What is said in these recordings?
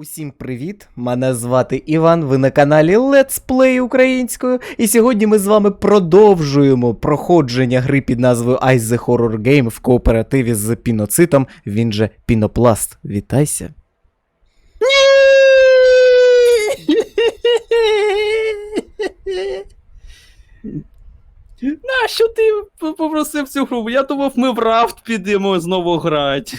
Усім привіт! Мене звати Іван. Ви на каналі Let's Play українською. І сьогодні ми з вами продовжуємо проходження гри під назвою Ice the Horror Game в кооперативі з піноцитом. Він же Пінопласт. Вітайся. Нащо ти попросив цю гру? Я думав, ми в рафт підемо знову грати.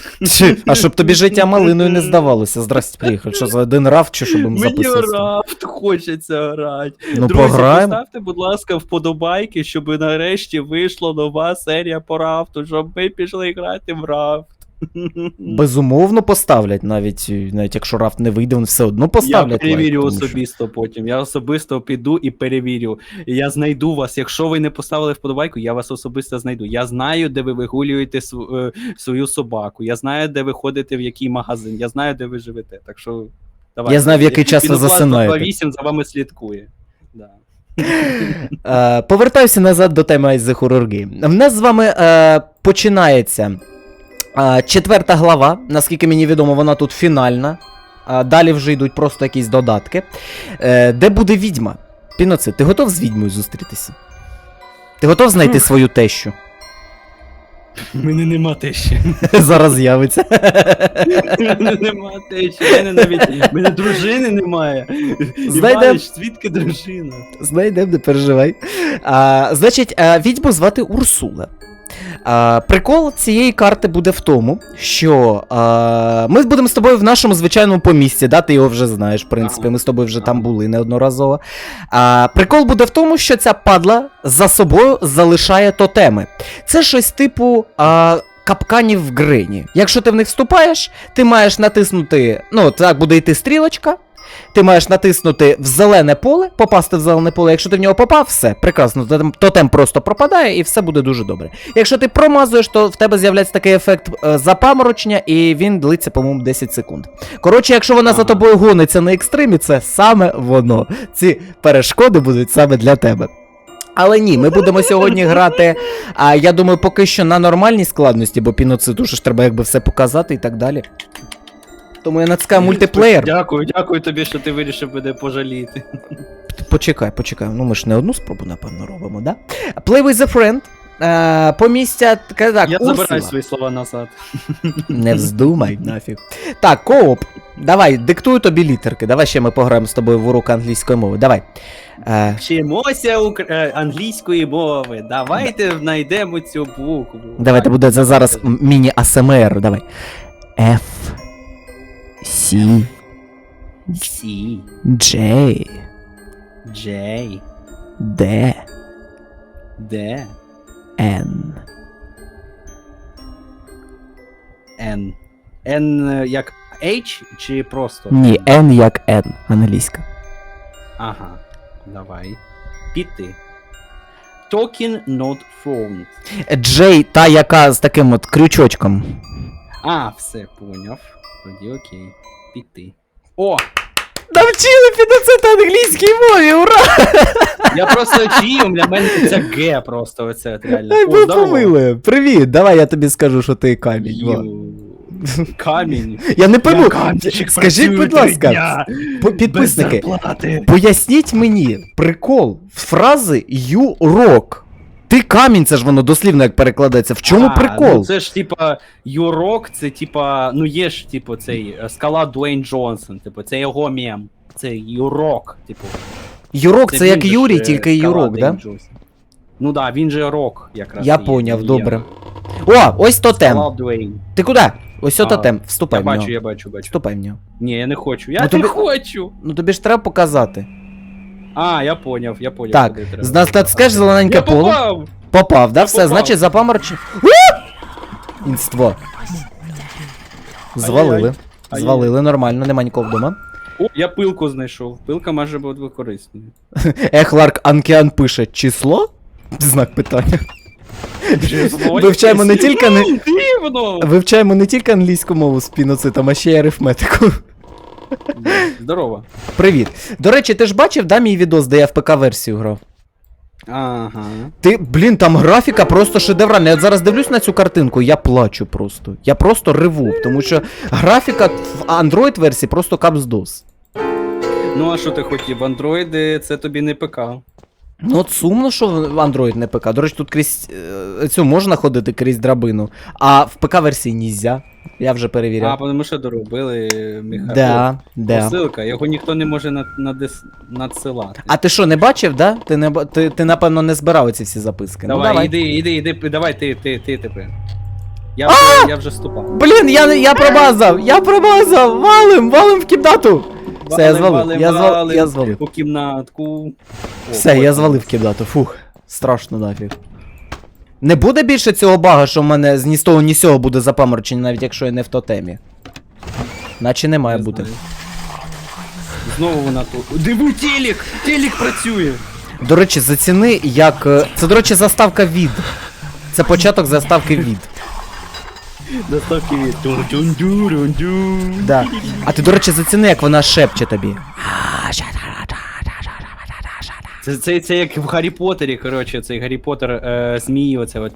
А щоб тобі життя малиною не здавалося. Здрасте, приїхав. Що за один рафт, чи щоб Мені записувався? рафт хочеться грати. Ну, Друзі, пограємо. поставте, будь ласка, вподобайки, щоб нарешті вийшла нова серія по рафту, щоб ми пішли грати в рафт. Безумовно поставлять, навіть, навіть якщо рафт не вийде, вони все одно поставлять. Я перевірю лайк, тому що- особисто потім. Я особисто піду і перевірю. Я знайду вас. Якщо ви не поставили вподобайку, я вас особисто знайду. Я знаю, де ви вигулюєте е, свою собаку. Я знаю, де ви ходите, в який магазин. Я знаю, де ви живете. Так що давайте. Я знаю, в який час ви засинаєте. 28 за вами слідкує. Да. Е, повертаюся назад до теми the Horror Game. В нас з вами е, починається е, четверта глава. Наскільки мені відомо, вона тут фінальна. Далі вже йдуть просто якісь додатки. Е, де буде відьма? Піноцид, ти готов з відьмою зустрітися? Ти готов знайти свою тещу? Мене нема тещі. Зараз з'явиться. Мене нема тещі. Мене навіть мене дружини немає. Знайдем. Звідки дружина? Знайдемо, не переживай. А, значить, відьму звати Урсула. А, прикол цієї карти буде в тому, що а, ми будемо з тобою в нашому звичайному помісті, да, ти його вже знаєш, в принципі, ми з тобою вже там були неодноразово. А, прикол буде в тому, що ця падла за собою залишає тотеми. Це щось типу. А, Капканів в грині. Якщо ти в них вступаєш, ти маєш натиснути. Ну, так буде йти стрілочка, ти маєш натиснути в зелене поле, попасти в зелене поле. Якщо ти в нього попав, все, прекрасно, тотем, просто пропадає і все буде дуже добре. Якщо ти промазуєш, то в тебе з'являється такий ефект е, запаморочення, і він длиться, по-моєму, 10 секунд. Коротше, якщо вона за тобою гониться на екстримі, це саме воно. Ці перешкоди будуть саме для тебе. Але ні, ми будемо сьогодні грати. А я думаю, поки що на нормальній складності, бо піноциту ж треба якби все показати і так далі. Тому я натискаю мультиплеєр. Дякую, дякую тобі, що ти вирішив мене пожаліти. Почекай, почекай. Ну ми ж не одну спробу, напевно, робимо, да? Play with a friend. Е, помістя, так, Я Урсула. забираю свої слова назад. Не вздумай, нафіг. Так, кооп. Давай, диктую тобі літерки. Давай ще ми пограємо з тобою в урок англійської мови. Давай. Е, Вчимося укра- е, англійської мови. Давайте знайдемо цю букву. давайте буде зараз міні-АСМР. Давай. F. C. Сі, J. Джей, D. Д, N. Н. Н е, як H чи просто? Ні, N як N, англійська. Ага, давай. Піти. Talking not phone. J, та яка з таким от крючочком. А, все, поняв. Тоді окей. Піти. О! Навчили підоцити англійській мові, ура! Я просто чию, для мене це Г просто оце от реально. Ай, О, ви здорово. помили. Привіт, давай я тобі скажу, що ти камінь. во. Ю. Камінь. Я не пойму. Я камінчик Скажіть, працюю будь три ласка, дня, підписники, зарплати. поясніть мені прикол фрази you rock. Ти камінь, це ж воно дослівно як перекладається. В чому А, прикол? Ну, це ж типа Юрок, це типа, ну є ж, типу, цей е, скала Дуейн Джонсон, типу, це його мем. Це Юрок, типу. Юрок це, він як же ж, Юрій, е, тільки скала Юрок, да? Джонсон. Ну да, він же рок якраз. Я поняв, добре. О, ось тотем. Скала Дуейн. Ти куди? Ось А, тотем. Вступай Я в нього. бачу, я бачу, бачу. Вступай в нього. Ні, я не хочу. Я Ну, не тобі- хочу. Ну тобі ж треба показати. А, я поняв, я поняв. Так, куди треба. з нас натискаєш зелененьке Я поле. попав! Попав, да? Все, попав. значить запаморочи. Інство. Звалили. Ай-яй. Звалили, нормально, нема нікого вдома. О, я пилку знайшов. Пилка може бути корисною. Ех, Ларк Анкіан пише число? Знак питання. Вивчаємо не тільки не. Дивно! Вивчаємо не тільки англійську мову з піноцитом, а ще й арифметику. Здорово. Привіт. До речі, ти ж бачив, да, мій відос, де я в ПК-версію грав? Ага. Ти, блін, там графіка просто шедевральна. Я от зараз дивлюсь на цю картинку, я плачу просто. Я просто реву, тому що графіка в Android версії просто капздос. Ну а що ти хотів? Андроїди це тобі не ПК. Ну от сумно, що в Android не ПК. До речі, тут крізь е, цю можна ходити крізь драбину, а в ПК версії нельзя. Я вже перевіряв. А, тому що доробили Михайло. Да, да. Посилка, його ніхто не може над, надис, надсилати. А ти що, не бачив, да? Ти, не, ти, ти напевно, не збирав ці всі записки. давай, ну давай. іди, іди, іди, давай ти, ти, ти тепер. Я вже, я вже ступав. Блін, я, я промазав! Я промазав! Валим, валим в кімнату! Все, я звалив, я звал- я звалив. У кімнатку. О, Все, я потім. звалив кімнату. Фух, страшно нафіг. Не буде більше цього бага, що в мене з ні з того, ні з цього буде запаморочення, навіть якщо я не в тотемі. Наче не має Не бути. знаю. Знову вона тут. Диви, телек! Телек працює! До речі, заціни, як. е, Це, до речі, заставка від. Це початок заставки від. Доставки від. Тун-тун-дюрун-дю. Да. А ти, до речі, заціни, як вона шепче тобі. Це, це, це як в Гаррі Поттері, коротше, цей Гаррі Поттер е, змії, оце от.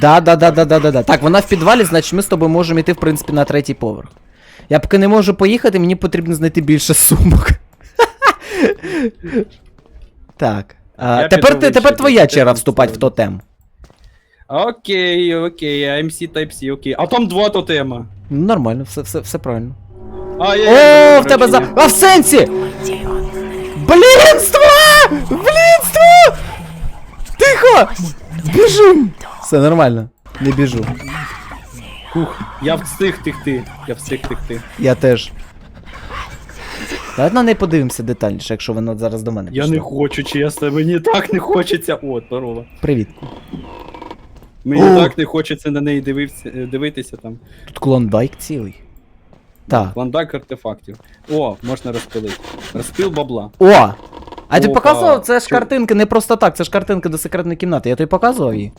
Да, да, да, да, да, да, да. Так, вона в підвалі, значить ми з тобою можемо йти, в принципі, на третій поверх. Я поки не можу поїхати, мені потрібно знайти більше сумок. Так. А, Я тепер, ти, вище, тепер твоя я черга вступати в тотем. Окей, окей, AMC Type-C, окей. А там два тотема. Ну, нормально, все, все, все правильно. А, я, О, в тебе за. А в сенсі! Блінство! Блінство! Тихо! Біжим! Все нормально. Не біжу. Хух, я встиг тихти. Я встиг тихти. Я теж. Давай на неї подивимося детальніше, якщо вона зараз до мене. Я пішла. не хочу, чесно, мені так не хочеться. О, здорово. Привіт. Мені О! так не хочеться на неї дивився, е, дивитися там. Тут клондайк цілий. Так. Ландак артефактів. О, можна розпилити. Розпил бабла. О! А ти Опа. показував? Це ж Чо- картинки не просто так, це ж картинки до секретної кімнати. Я тобі показував її?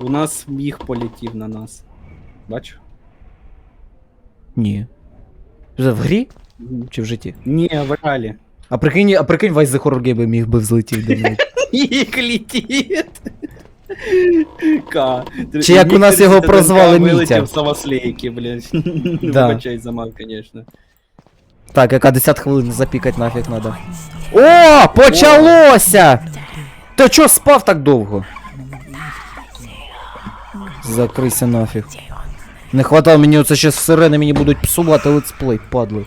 У нас міг полетів на нас. Бачу? Ні. Вже в грі чи в житті? Ні, в реалі. А прикинь, а прикинь, the Horror Game міг би взлетів до неї. Їх летить. Ка. Чи як у нас його прозвали Мітя. вилетів Самослейки, блядь. Да. Вибачай за мат, конечно. Так, яка 10 хвилин запікать нафіг надо. О, почалося! Ти чо спав так довго? Закрийся нафіг. Не хватало мені оце ще сирени мені будуть псувати летсплей, падли.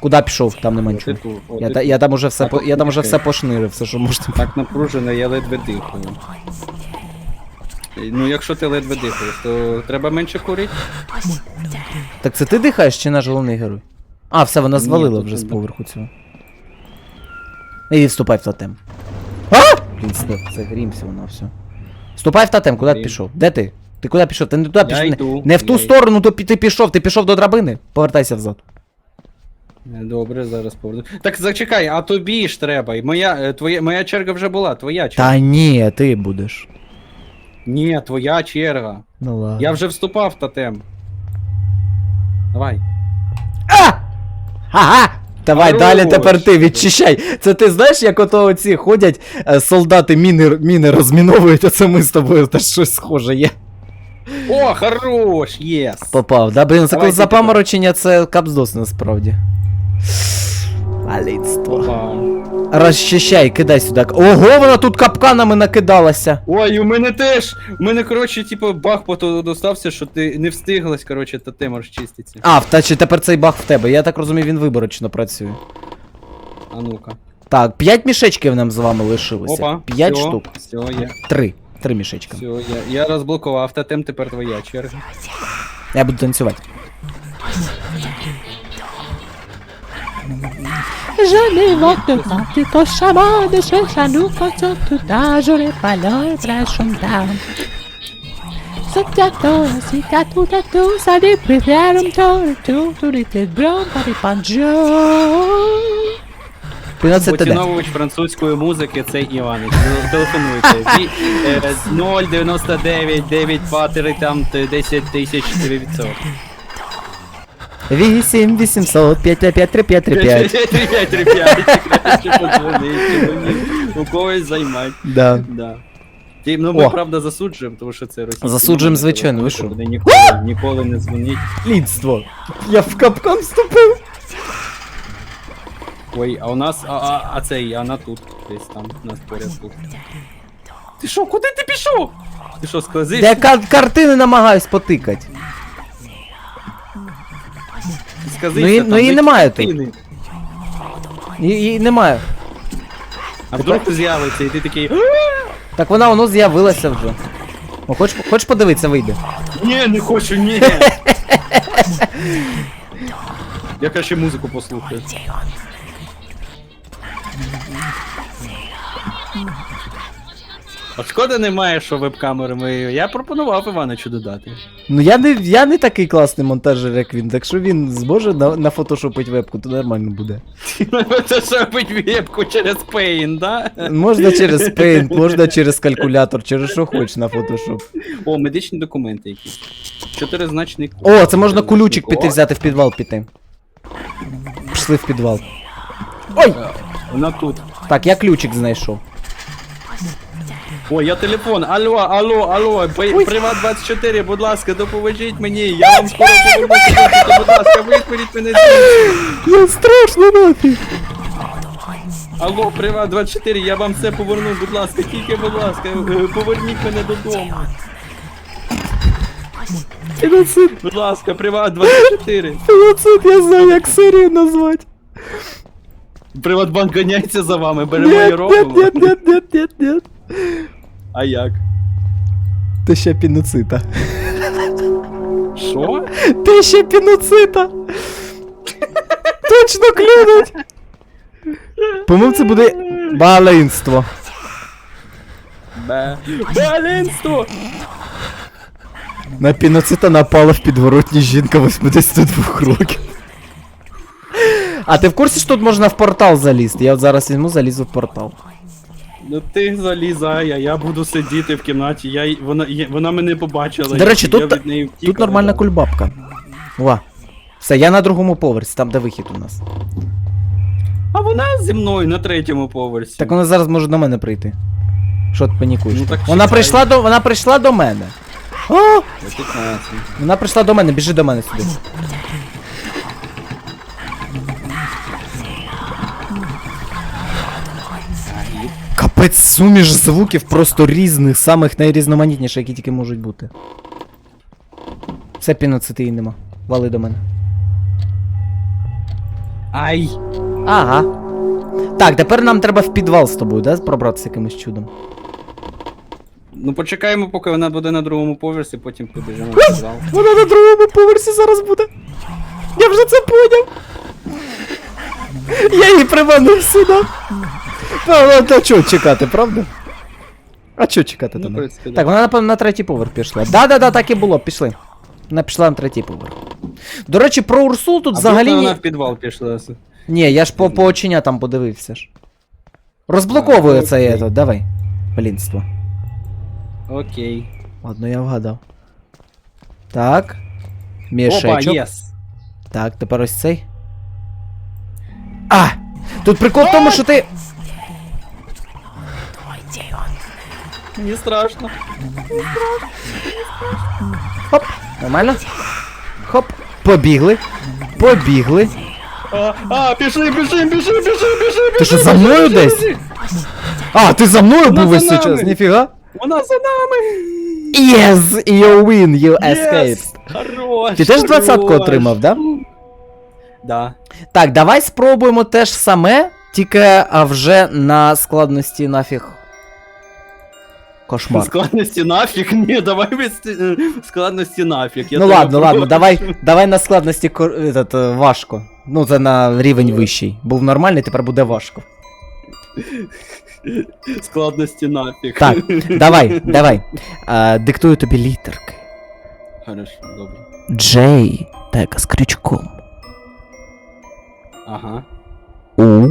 Куда пішов? Там нема нічого. ти Я, та, я там уже все по, я там уже все пошнирив, все, що можна. Так напружено, я ледве дихаю. Ну, якщо ти ледве дихаєш, то треба менше курити. Так це ти дихаєш чи наш головний герой? А, все, вона звалила вже з поверху цього. І вступай в тотем. А! Блін, стоп, це грім всього на все. Вступай в тотем, куди ти пішов? Де ти? Ти куди пішов? Ти не туди пішов. Не, йду, не в ту я сторону то пі- ти пішов, ти пішов до драбини. Повертайся взад. Добре, зараз поверну. Так зачекай, а тобі ж треба. І Моя, е, твоя, моя черга вже була, твоя черга. Та ні, ти будеш. Ні, твоя черга. Ну ладно. Я вже вступав в тотем. Давай. А! Ага! Давай, Хорош. далі тепер ти відчищай. Це ти знаєш, як ото оці ходять е, солдати міни, міни розміновують, а це ми з тобою теж щось схоже є. О, хорош, єс. Попав, да? Блін, це Давай коли ти запаморочення, це капздос насправді. Валіцтво. Опа. Розчищай, кидай сюди. Ого, вона тут капканами накидалася. Ой, у мене теж. У мене, коротше, типу, баг пото достався, що ти не встиглась, коротше, тотем розчиститься. А, та чи тепер цей баг в тебе? Я так розумію, він виборочно працює. А ну-ка. Так, п'ять мішечків нам з вами лишилося. Опа. П'ять всьо, штук. Все, я, Три. Три мішечка. все, я, я розблокував тотем, тепер твоя черга. Я буду танцювати. Je m'évoque quand tu cauchemar de ce jaloux quand tout âge, j'aurais pas juntar. Så jag då, si jag tog det då, så det prefer om tar tu, tu lite bra, bara banjo. 15 ТД. Поціновувач французької музики це Іванич. Тел- Телефонуйте. Ві- е, 099 92 там 10 тисяч 900. 8 800 555 3535. 5-5, краще подзвонити, мені у когось займати. Да. Да. Ті, ну ми О. правда засуджуємо, тому що це російські. Засуджуємо, номери, звичайно, ви що? Ніколи, ніколи не дзвоніть. Лідство. Я в капкан вступив. Ой, а у нас, а, а, а цей, а вона тут, десь там, у нас поряд. Ти що, куди ти пішов? Ти що, склазиш? Я ка- картини намагаюсь потикати. Сказися, Ну, і- там ну, і немає тут. І, і немає. А вдруг з'явиться, і ти такий. Так вона воно з'явилася вже. О, хоч, хоч подивитися, вийде. Ні, не хочу, ні. Я краще музику послухаю. От шкода немає, що веб-камери мої. Я пропонував Іваничу додати. Ну я не, я не такий класний монтажер, як він, так що він зможе на, нафотошопити вебку, то нормально буде. Робить вебку через Paint, да? Можна через Paint, можна через калькулятор, через що хочеш на фотошоп. О, медичні документи якісь. Чотиризначний код. О, це можна кулючик О, піти взяти в підвал піти. Пішли в підвал. Ой! Вона тут. Так, я ключик знайшов. О, я телефон. Алло, алло, алло, Приват 24, будь ласка, допоможіть мені. Я вам скоро повернуся, будь ласка, визволіть мене. звідси. Я страшно нафіг. Алло, Приват 24, я вам все поверну, будь ласка, тільки, будь ласка, е, поверніть мене додому. Фіноцид, Будь ласка, Приват 24. фіноцид, я знаю, як серію назвати. Приватбанк ганяється за вами, беремо і Нет, нет, нет, нет, нет, нет, нет. А як? Ти ще піноцита. Що? Ти ще піноцита. Точно клюнуть. По-моєму, це буде балинство. Бе. Балінство! На піноцита напала в підворотні жінка 82 років. А ти в курсі, що тут можна в портал залізти? Я от зараз візьму, залізу в портал. Ну ти залізай, а я буду сидіти в кімнаті, я, й- вона, я, вона мене побачила. До речі, я тут- від неї втік, Тут нормальна але- кульбабка. Ва. Все, я на другому поверсі, там де вихід у нас. А вона зі мною на третьому поверсі. Так вона зараз може до мене прийти. Що ти панікуєш? Ну, так вона чекай. прийшла до. Вона прийшла до мене. О! Я 15. Вона прийшла до мене, біжи до мене сюди. Капець суміш звуків просто різних, самих найрізноманітніших, які тільки можуть бути. Все піноцити і нема. Вали до мене. Ай! Ага. Так, тепер нам треба в підвал з тобою, да? Пробратися якимось чудом. Ну почекаємо, поки вона буде на другому поверсі, потім побіжимо в зал. Вона на другому поверсі зараз буде. Я вже це поняв. Я її приманив сюди. Та, та чого чекати, правда? А чого чекати Ну, в принципі, да. Так, вона напевно на третій поверх пішла. Да-да-да, так і було, пішли. Вона пішла на третій поверх. До речі, про Урсул тут А взагалі. взагалі... Ні... вона в підвал пішла. Ні, я ж по, по там подивився ж. Розблоковую А, це, окей. ето, давай. Блінство. Окей. Ладно, я вгадав. Так. Опа, Мішечок. єс. Так, тепер ось цей. А! Тут прикол в тому, що ти. Мені страшно. Хоп! Нормально? Хоп! Побігли. Побігли. А, а, пішли, пішли, пішли, пішли, пішли, Ти що за мною десь? А, ти за мною Вона був за весь цей час, ніфіга. Вона за нами! Yes, you win, you escaped. Єс! Хорош! Ти теж двадцятку хорош. отримав, да? Да. Так, давай спробуємо те ж саме, тільки а вже на складності нафіг. Кошмар. Складності нафіг, ні, давай без е, складності нафіг. Я ну ладно, ладно, давай, давай на складності этот, е, важко. Ну, це на рівень вищий. Був нормальний, тепер буде важко. Складності нафіг. Так, давай, давай. А, диктую тобі літерки. Хорошо, добре. Джей, тека з крючком. Ага. У.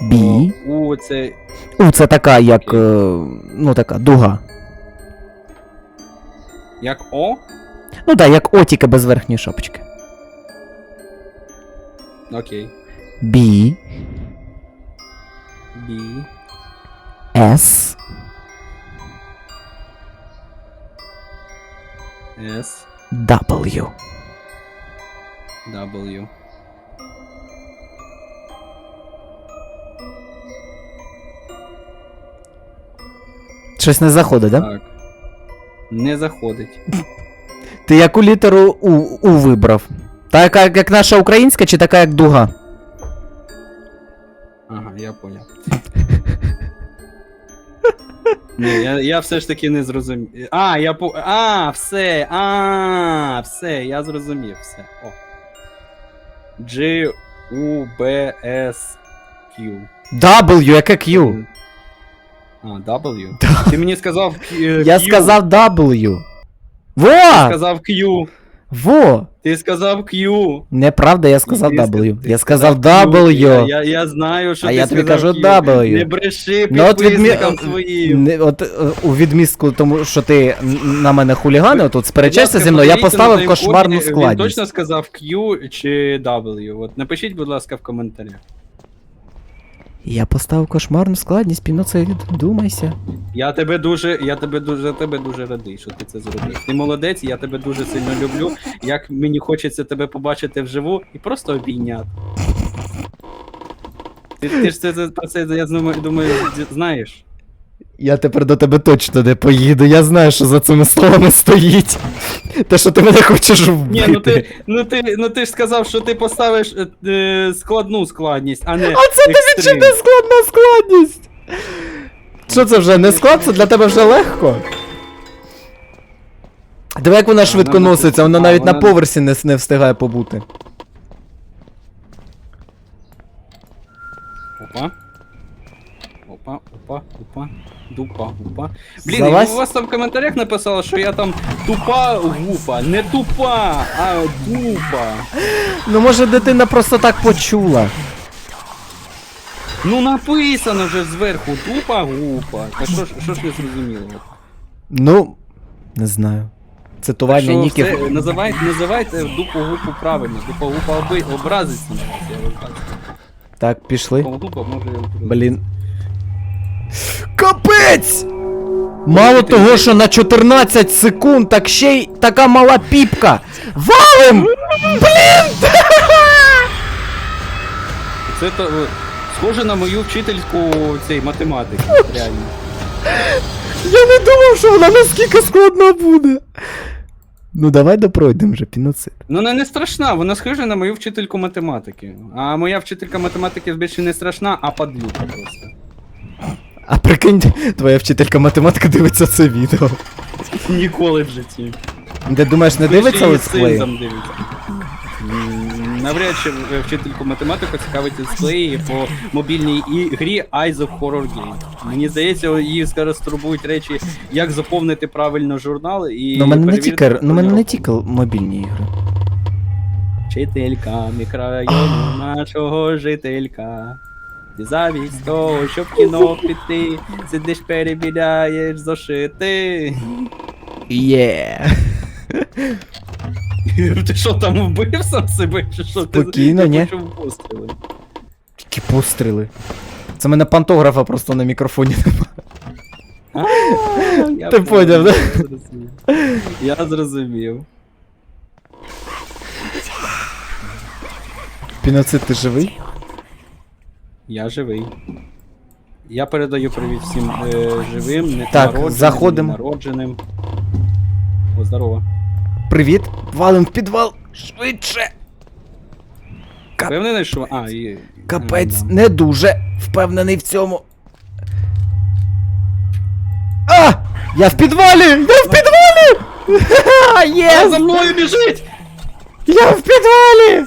Бі. У, це. У, це така, як. е, Ну, така, дуга. Як О? Ну так, як отіка без верхньої шапочки. Окей. B, B. S, S. W. W. Щось не заходить, да? Так. Не заходить. Ти яку літеру У, У вибрав? Така як, як наша українська, чи така як дуга? Ага, я поняв. Ні, я, я все ж таки не зрозумів. А, я по. А, все. А, все, я зрозумів, все. О. G U B S Q. W, яке Q? А, W. Ти мені сказав Q. Я Q. сказав W. Во! сказав Q. Во! Ти сказав Q. Неправда, я сказав Ти W. ти Я сказав Q. W. Я, я, я знаю, що А ти я тобі сказав кажу Q. W. Не бреши Ну, от відмі- підписникам своїм. Не, от е, у відмістку тому, що ти н- на мене хуліганив, тут сперечайся зі мною, я поставив кошмарну точно складність. сказав Q чи W. От напишіть, будь ласка, в коментарях. Я поставив кошмарну складність, піноцид, думайся. Я тебе дуже, я тебе дуже, тебе дуже радий, що ти це зробив. Ти молодець, я тебе дуже сильно люблю. Як мені хочеться тебе побачити вживу і просто обійняти. Ти, ти ж це, про це я думаю, знаєш. Я тепер до тебе точно не поїду, я знаю, що за цими словами стоїть. Те, що ти мене хочеш вбити. Ні, ну ти, ну ти, ну ти ж сказав, що ти поставиш е, е, складну складність, а не. А це тобі чи не складна складність? Що це вже не склад, це для тебе вже легко? Диви, як вона швидко вона носиться, вона навіть на поверсі не, не встигає побути. Опа. Опа, опа, опа. Дупа, гупа. Блін, Залазь. у вас там в коментарях написало, що я там тупа гупа. Не тупа, а дупа. Ну може дитина просто так почула. Ну написано вже зверху тупа гупа. Та що ж що ж не зрозуміло? Ну, не знаю. Цитування Що ніків. все, називайте, називайте дупу гупу правильно. Дупа гупа оби, образиться. Так, пішли. Дупа може. Блін. Капець! Мало того, що на 14 секунд, так ще й така мала піпка. Валим! Блін! Це то е, схоже на мою вчительську цей математики. Реально. Я не думав, що вона наскільки складна буде. Ну давай допройдемо вже піноцид. Ну, вона не страшна, вона схожа на мою вчительку математики. А моя вчителька математики більше не страшна, а падлюка просто. А прикинь, твоя вчителька математики дивиться це відео. Ніколи в житті. Де думаєш, не дивиться летсплеї? Навряд чи е, вчительку математики цікавить летсплеї по мобільній і- грі Eyes of Horror Game. Мені здається, її зараз турбують речі, як заповнити правильно журнал і. Ну мене не перевірити, тільки, ну мене не тільки мобільні ігри. Вчителька мікрорайону нашого жителька. Ти замість того, щоб в кіно піти, сидиш перебіляєш зошити. Є. Ти що там вбив сам себе? Чи що? Спокійно, Ти ні. почув постріли. Які постріли. Це мене пантографа просто на мікрофоні. А, я Ти поняв, да? Я зрозумів. Я зрозумів. Піноцид, ти живий? Я живий. Я передаю привіт всім е, живим, не Так, народженим, заходимо. народженим. О, здорово. Привіт, валим в підвал. Швидше. Впевнений, що. А, і... Капець, А, да. не дуже впевнений в цьому. А! Я в підвалі! Я в підвалі! Ха-ха, Вона Єс! за мною біжить! Я в підвалі!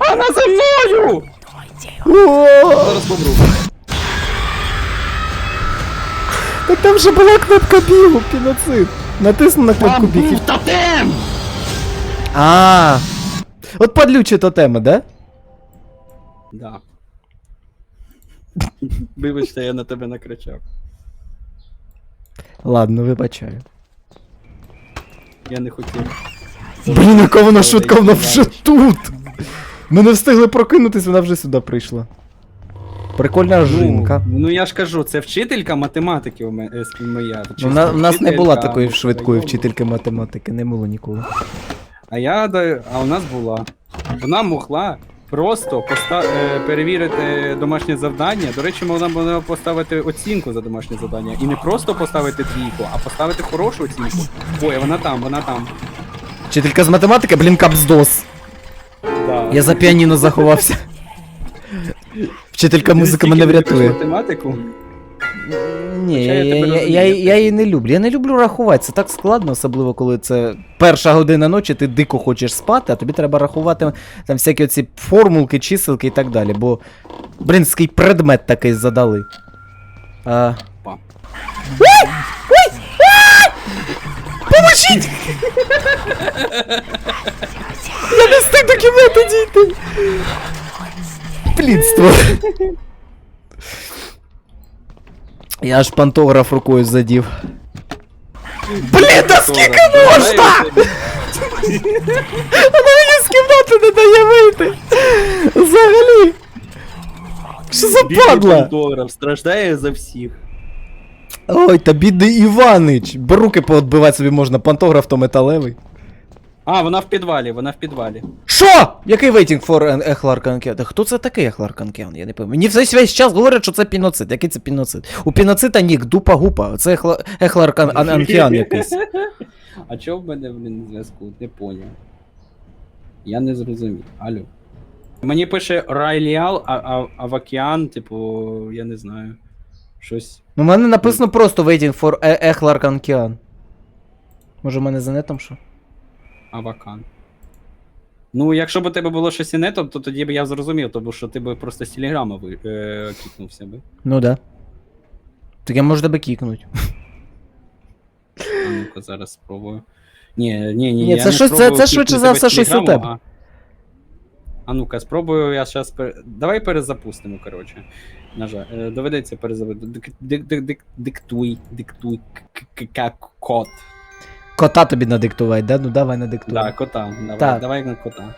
Вона за мною! Зараз помру. Так там же була кнопка бігу, піноцид. Натисну на кнопку Там біг. і- був тотем! А. От падлючі тотеми, да? Да. Вибачте, я на тебе накричав. Ладно, вибачаю. Я не хотів. Блін, яка вона швидка, вона вже тут! Ми не встигли прокинутись, вона вже сюди прийшла. Прикольна жінка. Ну, ну я ж кажу, це вчителька математики у мене е, моя. Ну, в на- нас не була такої ну, швидкої вчительки математики, не було ніколи. А я да- а у нас була. Вона могла просто поста- е, перевірити домашнє завдання. До речі, вона могла поставити оцінку за домашнє завдання. І не просто поставити двійку, а поставити хорошу оцінку. Ой, вона там, вона там. Вчителька з математики, блін, капздос. Я за піаніно заховався. Вчителька музики мене врятує. математику. Ні, Хоча я, я я, тебе я, я, її не люблю. Я не люблю рахувати. Це так складно, особливо коли це перша година ночі, ти дико хочеш спати, а тобі треба рахувати там всякі оці формулки, чиселки і так далі. Бо, блін, ский предмет такий задали. А... Па. Ой! Ой! А! Поможіть! Я не встиг до кімнати дійти. Плідство. Я аж пантограф рукою задів. Блін, та скільки можна? Вона мені з кімнати не дає вийти. Взагалі. Що за Бідний падла? фотограф страждає за всіх. Ой, та бідний Іванич. Бо руки поотбивати собі можна, пантограф то металевий. А, вона в підвалі, вона в підвалі. Що? Який waiting for Ехлар Канкеан? Та Хто це такий Ехлар Канкеан? Я не пам'ятаю. Мені весь весь час говорять, що це піноцид. Який це піноцид? У піноцита нік, дупа гупа. Це Ехла- Ехлар Кан- якийсь. А чого в мене, блін, зв'язку? Не поняв. Я не зрозумів. Алло. Мені пише Райліал, а, а, Авакіан, типу, я не знаю. Щось. Ну, у мене написано просто waiting for E- Ехлар Канкеан. Може, в мене за нетом що? Авакан. Ну, якщо б у тебе було щось інетом, то тоді б я зрозумів, тому що ти б просто з телеграма ви, е, кікнувся би. Ну да. Так я можу тебе кікнуть. А ну-ка, зараз спробую. Ні, ні, ні. Ні, я це не щось- це- спробую це швидше за кікнути все щось у телеграму, тебе. А, а ну-ка, спробую я зараз. Давай перезапустимо, коротше. Нажа... е, Доведеться дик, диктуй, диктуй, к- к- к- Кота тобі надиктувати, да? Ну давай надиктуй. Да, кота. Давай, Так. давай на кота.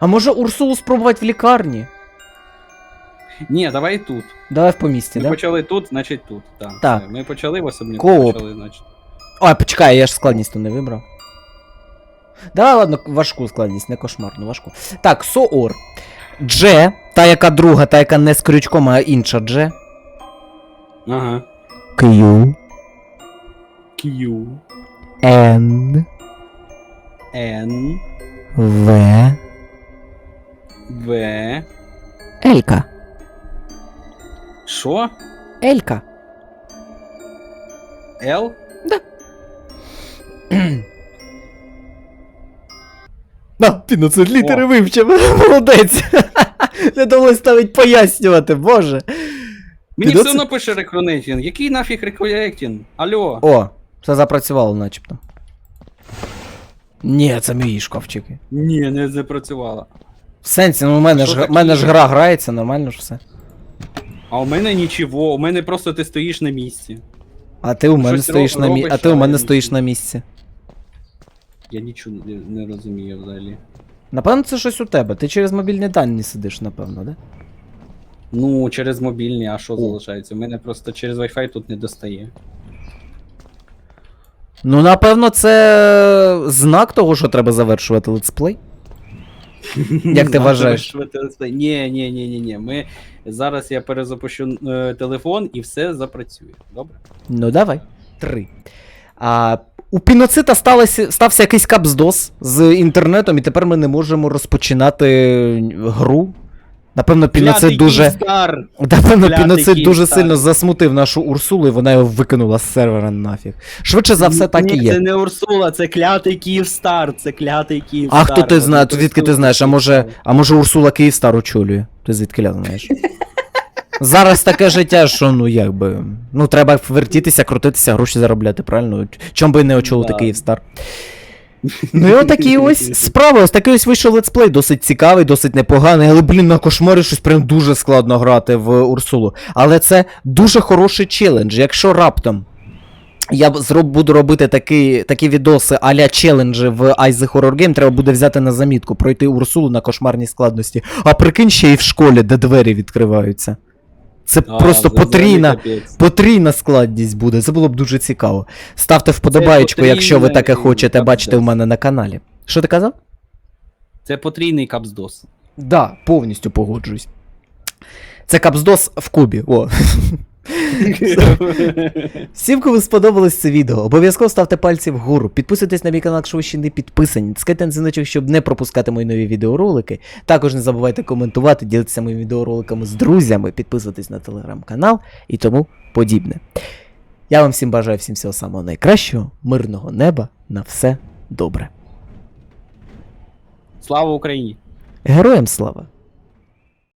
А може Урсулу спробувати в лікарні? Ні, давай тут. Давай в помісті, Ми да? почали тут, значить тут. Так. Так. все. Ми почали в особняку, почали, значить. Ой, почекай, я ж складність то не вибрав. Да, ладно, важку складність, не кошмарну, важку. Так, Соор. Дже, та яка друга, та яка не з крючком, а інша Дже. Ага. Q. Q. N. N. В. В. Елька. Що? Елька. L? На, піноцид літери вивчив, молодець. Не довелось ставить пояснювати, боже. Мені все одно пише реконектінг. Який нафіг реконектінг? Алло. О, все запрацювало начебто. Ні, це мої шкафчики. Ні, не запрацювала. В сенсі, ну у мене Що ж, таке? в мене ж гра грається, нормально ж все. А у мене нічого, у мене просто ти стоїш на місці. А ти у мене Щось стоїш на мі... робиш, А ти у мене я стоїш на місці. Я нічого не, не розумію взагалі. Напевно, це щось у тебе. Ти через мобільні дані сидиш, напевно, да? Ну, через мобільні, а що залишається? У мене просто через Wi-Fi тут не достає. Ну, напевно, це знак того, що треба завершувати летсплей. Як ти вважаєш? Ні, ні, ні, ні, ні. Ми зараз я перезапущу е, телефон і все запрацює. Добре? Ну, давай. Три. А, у піноцита сталося, стався якийсь капздос з інтернетом, і тепер ми не можемо розпочинати гру. Напевно, піноцид дуже. Напевно, піноцид дуже сильно засмутив нашу Урсулу, і вона його викинула з сервера нафіг. Швидше за все, так Ні, і є. Це не Урсула, це клятий Київстар, це клятий Київстар. А хто ти знає? То звідки ти знаєш? А може, а може Урсула Київстар очолює? Ти звідки ля знаєш? Зараз таке життя, що ну якби. Ну треба вертітися, крутитися, гроші заробляти, правильно? Чом би не очолити Да. Київстар? Ну і отакі ось справи. Ось такий ось вийшов летсплей, досить цікавий, досить непоганий, але, блін, на кошмарі щось прям дуже складно грати в Урсулу. Але це дуже хороший челендж, якщо раптом Я зроб, буду робити такі, такі відоси а-ля челенджі в Ice the Horror Game. Треба буде взяти на замітку, пройти Урсулу на кошмарній складності. А прикинь ще і в школі, де двері відкриваються. Це А, просто потрійна, потрійна складність буде. Це було б дуже цікаво. Ставте вподобаєчку, якщо ви таке хочете бачити у мене на каналі. Що ти казав? Це потрійний капздос. Да, повністю погоджуюсь. Це капздос в кубі. О. Всім, кому сподобалось це відео, обов'язково ставте пальці вгору, підписуйтесь на мій канал, якщо ви ще не підписані, тискайте на дзвіночок, щоб не пропускати мої нові відеоролики. Також не забувайте коментувати, ділитися моїми відеороликами з друзями, підписуйтесь на телеграм-канал і тому подібне. Я вам всім бажаю всім всього самого найкращого, мирного неба, на все добре. Слава Україні! Героям слава!